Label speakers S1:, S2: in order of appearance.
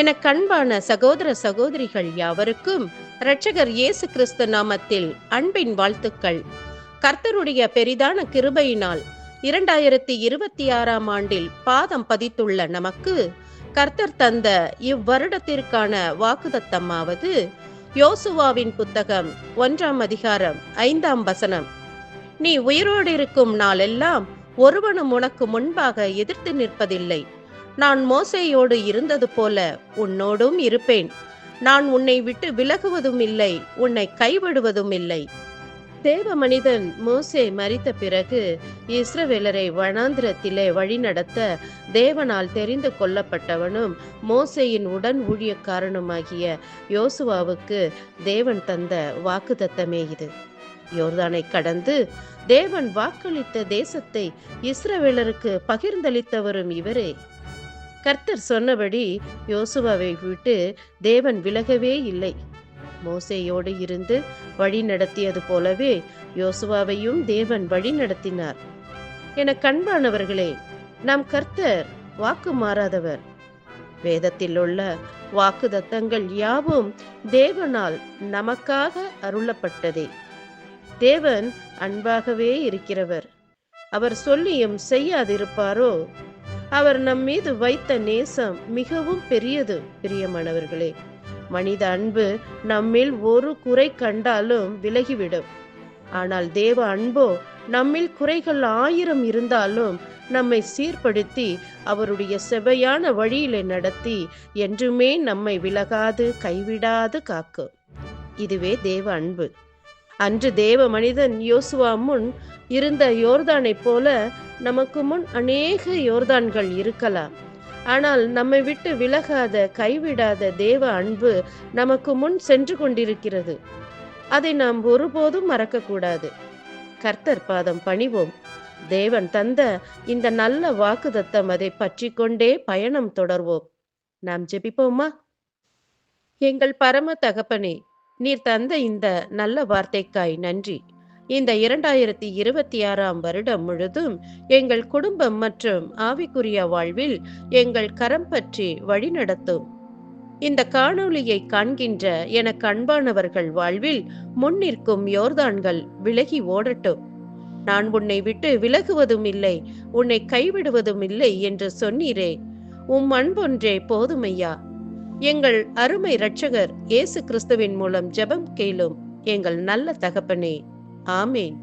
S1: என கண்பான சகோதர சகோதரிகள் யாவருக்கும் இரட்சகர் இயேசு கிறிஸ்து நாமத்தில் அன்பின் வாழ்த்துக்கள். கர்த்தருடைய பெரிதான கிருபையினால் இரண்டாயிரத்தி இருபத்தி ஆறாம் ஆண்டில் பாதம் பதித்துள்ள நமக்கு கர்த்தர் தந்த இவ்வருடத்திற்கான வாக்குதத்தமாவது யோசுவாவின் புத்தகம் ஒன்றாம் அதிகாரம் ஐந்தாம் வசனம். நீ உயிரோடு இருக்கும் நாளெல்லாம் ஒருவனும் உனக்கு முன்பாக எதிர்த்து நிற்பதில்லை. நான் மோசையோடு இருந்தது போல உன்னோடும் இருப்பேன். நான் உன்னை விட்டு விலகுவதும் இல்லை உன்னை கைவிடுவதும் இல்லை. தேவ மனிதன் மோசே மறித்த பிறகு இஸ்ரவேலரை வனாந்திரத்திலே வழிநடத்த தேவனால் தெரிந்து கொள்ளப்பட்டவனும் மோசேயின் உடன் ஊழியக்காரனுமாகிய யோசுவாவுக்கு தேவன் தந்த வாக்குதத்தமே இது. யோர்தானை கடந்து தேவன் வாக்களித்த தேசத்தை இஸ்ரவேலருக்கு பகிர்ந்தளித்தவரும் இவரே. கர்த்தர் சொன்னபடி யோசுவாவை விட்டு தேவன் விலகவே இல்லை. மோசேயோடு இருந்து வழி நடத்தியது போலவே யோசுவாவையும் தேவன் வழி நடத்தினார். என கண்பானவர்களே நம் கர்த்தர் வாக்கு மாறாதவர். வேதத்தில் உள்ள வாக்கு தத்தங்கள் யாவும் தேவனால் நமக்காக அருளப்பட்டதே. தேவன் அன்பாகவே இருக்கிறவர். அவர் சொல்லியும் செய்யாதிருப்பாரோ? அவர் நம் மீது வைத்த நேசம் மிகவும் பெரியது பிரியமானவர்களே. மனித அன்பு நம்மில் ஒரு குறை கண்டாலும் விலகிவிடும். ஆனால் தேவ அன்போ நம்மில் குறைகள் ஆயிரம் இருந்தாலும் நம்மை சீர்படுத்தி அவருடைய செவையான வழியிலே நடத்தி என்றுமே நம்மை விலகாது கைவிடாது காக்கும். இதுவே தேவ அன்பு. அன்று தேவ மனிதன் யோசுவா முன் இருந்த யோர்தானைப் போல நமக்கு முன் அநேக யோர்தான்கள் இருக்கலாம். ஆனால் நம்மை விட்டு விலகாத கைவிடாத தேவ அன்பு நமக்கு முன் சென்று கொண்டிருக்கிறது. அதை நாம் ஒருபோதும் மறக்கக்கூடாது. கர்த்தர் பாதம் பணிவோம். தேவன் தந்த இந்த நல்ல வாக்குதத்தம் அதை பற்றி கொண்டே பயணம் தொடர்வோம். நாம் ஜெபிப்போமா? எங்கள் பரம தகப்பனே நீர் தந்த இந்த நல்ல வார்த்தைக்காய். நன்றி. இந்த இரண்டாயிரத்தி இருபத்தி ஆறாம் வருடம் முழுதும் எங்கள் குடும்பம் மற்றும் ஆவிக்குரிய வாழ்வில் எங்கள் கரம் பற்றி வழிநடத்தும் இந்த காணொளியை காண்கின்ற எனக்கு அன்பானவர்கள் வாழ்வில் முன்னிற்கும் யோர்தான்கள் விலகி ஓடட்டும். நான் உன்னை விட்டு விலகுவதும் இல்லை உன்னை கைவிடுவதும் இல்லை என்று சொன்னீரே. உம் அன்பொன்றே போதுமையா எங்கள் அருமை இரட்சகர் இயேசு கிறிஸ்துவின் மூலம் ஜெபம் கேளும் எங்கள் நல்ல தகப்பனே. ஆமேன்.